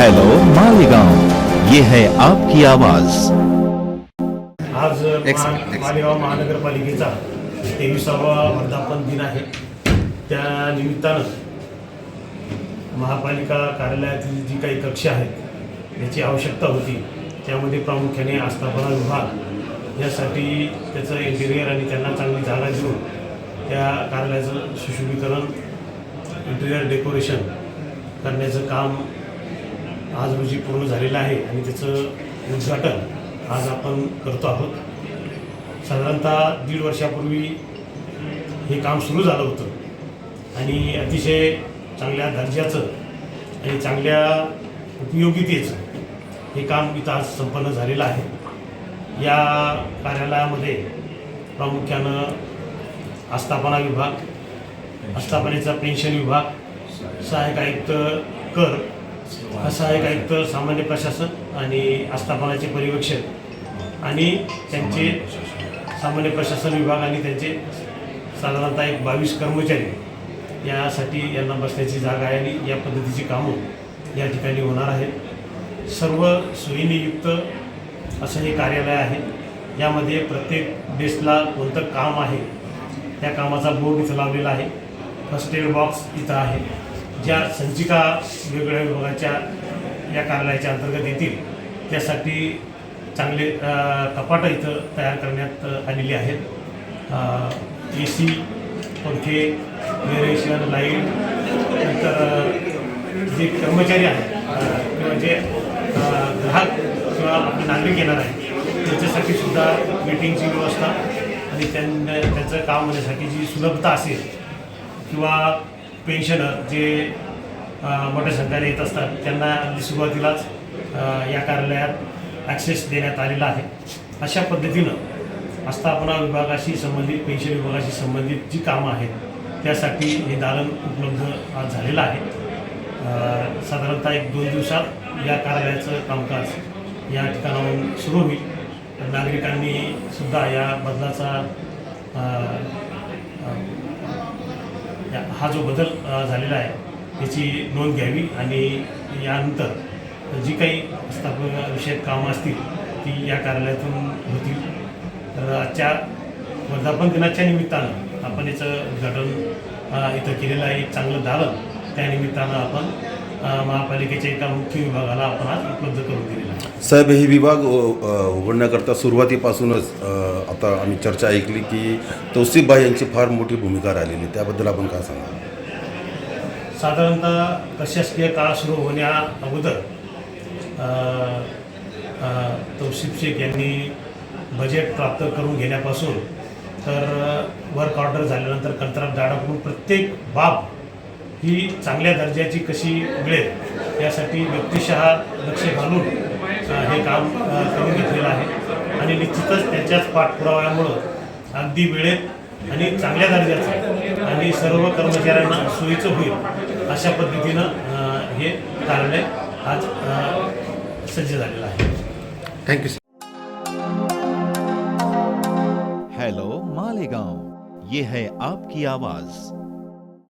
Hello Malegaon ये है आपकी आवाज़. आज महा- मालेगाव महानगरपालिकेचा तेविसावा वर्धापन दिन आहे. त्या निमित्तानं महापालिका कार्यालयातील जी काही कक्ष आहेत याची आवश्यकता होती. त्यामध्ये प्रामुख्याने आस्थापना विभाग यासाठी त्याचं इंटिरियर आणि त्यांना चांगली जागा देऊन त्या कार्यालयाचं सुशोभीकरण इंटिरियर डेकोरेशन करण्याचं काम आज रोजी पूर्ण झालेलं आहे आणि त्याचं उद्घाटन आज आपण करतो आहोत. साधारणतः दीड वर्षापूर्वी हे काम सुरू झालं होतं. आणि अतिशय चांगल्या दर्जाचं आणि चांगल्या उपयोगितेचं हे काम इथं आज संपन्न झालेलं आहे. या कार्यालयामध्ये प्रामुख्यानं आस्थापना विभाग आस्थापनेचा पेन्शन विभाग सहाय्यक आयुक्त कर सहाय्यक आयुक्त सामान्य प्रशासन आणि आस्थापनाचे पर्यवेक्षक आणि त्यांचे सामान्य प्रशासन. विभाग आणि त्यांचे साधारणतः एक बावीस कर्मचारी यासाठी यांना बसण्याची जागा आहे आणि या पद्धतीची कामं या ठिकाणी होणार आहेत. सर्व सोयीने युक्त असं हे कार्यालय आहे. यामध्ये प्रत्येक डेस्कला कोणतं काम आहे त्या कामाचा बोर्ड इथं लावलेला आहे. फर्स्ट एड बॉक्स इथं आहे. ज्या संचिका वेगवेगळ्या विभागाच्या या कार्यालयाच्या अंतर्गत येतील त्यासाठी चांगले कपाटं इथं तयार करण्यात आलेली आहेत. ए सी पंखे वेरेशन लाइट नंतर जे कर्मचारी आहेत किंवा जे ग्राहक किंवा आपले नागरिक येणार आहेत त्यांच्यासाठी सुद्धा मीटिंगची व्यवस्था आणि त्यांना त्यांचं काम होण्यासाठी जी सुलभता असेल किंवा पेन्शनर जे मोठ्या संख्येने येत असतात त्यांना अगदी सुरुवातीलाच या कार्यालयात ॲक्सेस देण्यात आलेला आहे. अशा पद्धतीनं आस्थापना विभागाशी संबंधित पेन्शन विभागाशी संबंधित जी कामं आहेत त्यासाठी हे दालन उपलब्ध आज झालेलं आहे. साधारणतः एक दोन दिवसात या कार्यालयाचं कामकाज या ठिकाणाहून सुरू होईल. नागरिकांनी सुद्धा या बदलाचा हा जो बदल झालेला आहे याची नोंद घ्यावी आणि यानंतर जी काही स्थापना विषयक कामं असतील ती या कार्यालयातून होतील. तर आजच्या वर्धापन दिनाच्या निमित्तानं आपण याचं उद्घाटन इथं केलेलं आहे. एक चांगलं दालन त्यानिमित्तानं आपण महापालिकेच्या एका मुख्य विभागाला आपण आज उपलब्ध करून दिलेला आहे. साहेब हे विभाग उघडण्याकरता सुरुवातीपासूनच आता आम्ही चर्चा ऐकली की तौसिफबाई यांची फार मोठी भूमिका राहिलेली त्याबद्दल आपण काय सांगा साधारणतः प्रशासकीय काळ सुरू होण्या अगोदर तौसिफ शेख यांनी बजेट प्राप्त करून घेण्यापासून तर वर्क ऑर्डर झाल्यानंतर कंत्राटदाराकडून प्रत्येक बाब ही चांगल्या दर्जाची कशी मिळेल यासाठी व्यक्तिशः लक्ष घालून हे काम करून घेतलेलं आहे. आणि निश्चितच त्याच्याच पाठपुराव्यामुळं अगदी वेळेत आणि चांगल्या दर्जाचं आणि सर्व कर्मचाऱ्यांना सोयीचं होईल अशा पद्धतीनं हे कार्यालय आज सज्ज झालेलं आहे. थँक्यू हेलो मालेगांव ये है आपकी आवाज़.